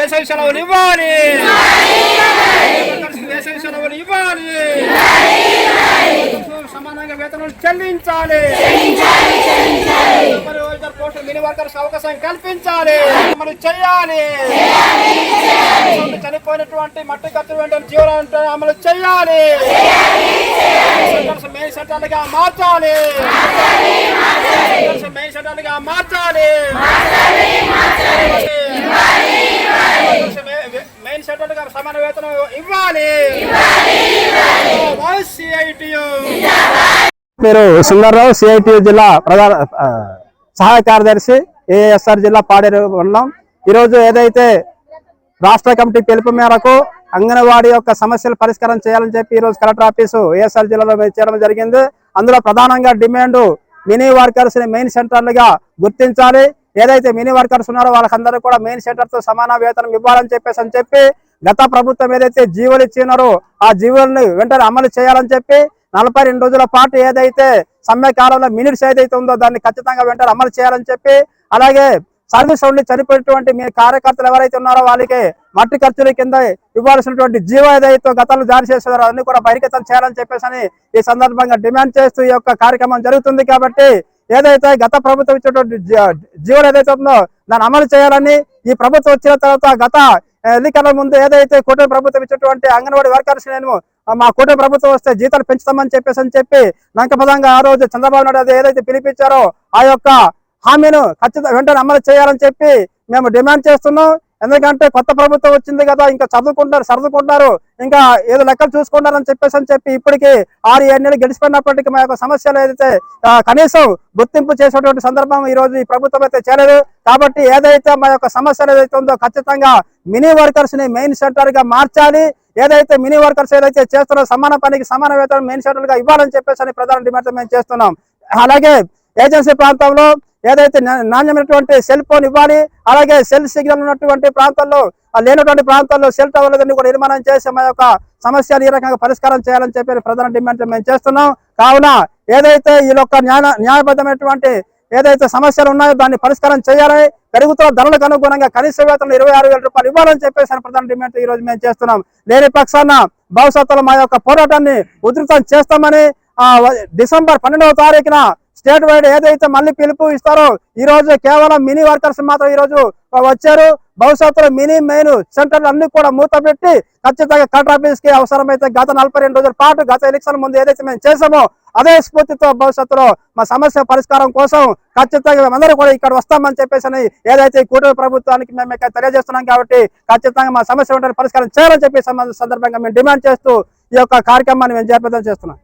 వేసవి సెలవులు ఇవ్వాలి. వేసవి సెలవులు ఇవ్వాలి. సమానంగా వేతనం చెల్లించాలి. పోస్టు మినీ వర్కర్స్ అవకాశం కల్పించాలి. అమలు చేయాలి. చనిపోయినటువంటి మట్టి కత్తులు వెంటనే జీవన అమలు చేయాలి. సెంటర్స్ మెయిన్ సెంటర్లుగా మార్చాలి. సెంటర్స్ మెయిన్ సెంటర్లుగా మార్చాలి సెంటర్స్ మె- మెయిన్ మన వేతనం ఇవ్వాలి. పేరు సుందర్రావు జిల్లా ప్రధాన సహాయ కార్యదర్శి ఏఎస్ఆర్ జిల్లా పాడేరు ఉన్నాం ఈరోజు ఏదైతే రాష్ట్ర కమిటీ పిలుపు మేరకు అంగన్వాడీ యొక్క సమస్యలు పరిష్కారం చేయాలని చెప్పి ఈ రోజు కలెక్టర్ ఆఫీసు ఏఎస్ఆర్ జిల్లాలో చేయడం జరిగింది. అందులో ప్రధానంగా డిమాండ్ మినీ వర్కర్స్ని మెయిన్ సెంటర్లుగా గుర్తించాలి. ఏదైతే మినీ వర్కర్స్ ఉన్నారో వాళ్ళకందరూ కూడా మెయిన్ సెంటర్తో సమాన వేతనం ఇవ్వాలని చెప్పేసి అని చెప్పి గత ప్రభుత్వం ఏదైతే జీవోలు ఇచ్చినారో ఆ జీవోలను వెంటనే అమలు చేయాలని చెప్పి నలభై రెండు రోజుల పాటు ఏదైతే సమ్మె కాలంలో మినిట్స్ ఏదైతే ఉందో దాన్ని ఖచ్చితంగా వెంటనే అమలు చేయాలని చెప్పి అలాగే సర్వీస్ ఉండి చనిపోయినటువంటి మీ కార్యకర్తలు ఎవరైతే ఉన్నారో వాళ్ళకి మట్టి ఖర్చుల కింద ఇవ్వాల్సినటువంటి జీవో ఏదైతే గతంలో జారీ చేస్తున్నారో అన్ని కూడా బహిర్గతం చేయాలని చెప్పేసి అని ఈ సందర్భంగా డిమాండ్ చేస్తూ ఈ యొక్క కార్యక్రమం జరుగుతుంది కాబట్టి ఏదైతే గత ప్రభుత్వం ఇచ్చినటువంటి జీ- జీవోలు ఏదైతే ఉందో దాన్ని అమలు చేయాలని ఈ ప్రభుత్వం వచ్చిన తర్వాత గత ఎన్నికల ముందు ఏదైతే కూటమి ప్రభుత్వం ఇచ్చినటువంటి అంగన్వాడీ వర్కర్స్ నేను మా కూటమి ప్రభుత్వం వస్తే జీతాలు పెంచుతామని చెప్పేసి అని చెప్పి లంకపదంగా ఆ రోజు చంద్రబాబు నాయుడు అది ఏదైతే పిలిపించారో ఆ యొక్క హామీను ఖచ్చితంగా వెంటనే అమలు చేయాలని చెప్పి మేము డిమాండ్ చేస్తున్నాం. ఎందుకంటే కొత్త ప్రభుత్వం వచ్చింది కదా ఇంకా చదువుకుంటారు సర్దుకుంటారు ఇంకా ఏదో లెక్కలు చూసుకుంటారని చెప్పేసి అని చెప్పి ఇప్పటికి ఆరు ఏడు నెలలు గడిచిపోయినప్పటికీ మా యొక్క సమస్యలు ఏదైతే కనీసం గుర్తింపు చేసేటువంటి సందర్భం ఈ రోజు ఈ ప్రభుత్వం అయితే చేయలేదు. కాబట్టి ఏదైతే మా యొక్క సమస్యలు ఏదైతే ఉందో ఖచ్చితంగా మినీ వర్కర్స్ని మెయిన్ సెంటర్గా మార్చాలి. ఏదైతే మినీ వర్కర్స్ ఏదైతే చేస్తున్నారో సమాన పనికి సమాన వేతనం మెయిన్ సెంటర్గా ఇవ్వాలని చెప్పేసి అని ప్రధాన డిమాండ్ మేము చేస్తున్నాం. అలాగే ఏజెన్సీ ప్రాంతంలో ఏదైతే నాణ్యమైనటువంటి సెల్ ఫోన్ ఇవ్వాలి అలాగే సెల్ సిగ్నల్ ఉన్నటువంటి ప్రాంతాల్లో లేనటువంటి ప్రాంతాల్లో సెల్ టవర్లన్నీ కూడా నిర్మాణం చేసి మా యొక్క సమస్యలు ఈ రకంగా పరిష్కారం చేయాలని చెప్పి ప్రధాన డిమాండ్ మేము చేస్తున్నాం. కావున ఏదైతే ఈ యొక్క న్యాయ న్యాయబద్ధమైనటువంటి ఏదైతే సమస్యలు ఉన్నాయో దాన్ని పరిష్కారం చేయాలని పెరుగుతున్న ధరలకు అనుగుణంగా కనీస వేతనం ఇరవై ఆరు వేల రూపాయలు ఇవ్వాలని చెప్పేసి ప్రధాన డిమాండ్ ఈ రోజు మేము చేస్తున్నాం. లేని పక్షాన భవిష్యత్తులో మా యొక్క పోరాటాన్ని ఉధృతం చేస్తామని ఆ డిసెంబర్ పన్నెండవ తారీఖున స్టేట్ వైడ్ ఏదైతే మళ్ళీ పిలుపు ఇస్తారో ఈ రోజు కేవలం మినీ వర్కర్స్ మాత్రం ఈ రోజు వచ్చారు. భవిష్యత్తులో మినీ మెయిన్ సెంటర్లు అన్ని కూడా మూత పెట్టి ఖచ్చితంగా కలెక్టర్ ఆఫీస్కి అవసరమైతే గత నలభై రెండు రోజుల పాటు గత ఎలక్షన్ ముందు ఏదైతే మేము చేసామో అదే స్ఫూర్తితో భవిష్యత్తులో మా సమస్య పరిష్కారం కోసం ఖచ్చితంగా మేమందరూ కూడా ఇక్కడ వస్తామని చెప్పేసి అని ఏదైతే ఈ కూటమి ప్రభుత్వానికి మేము ఇక్కడ తెలియజేస్తున్నాం కాబట్టి ఖచ్చితంగా మా సమస్య పరిష్కారం చేయాలని చెప్పి సందర్భంగా మేము డిమాండ్ చేస్తూ ఈ యొక్క కార్యక్రమాన్ని మేము జయప్రదం చేస్తున్నాం.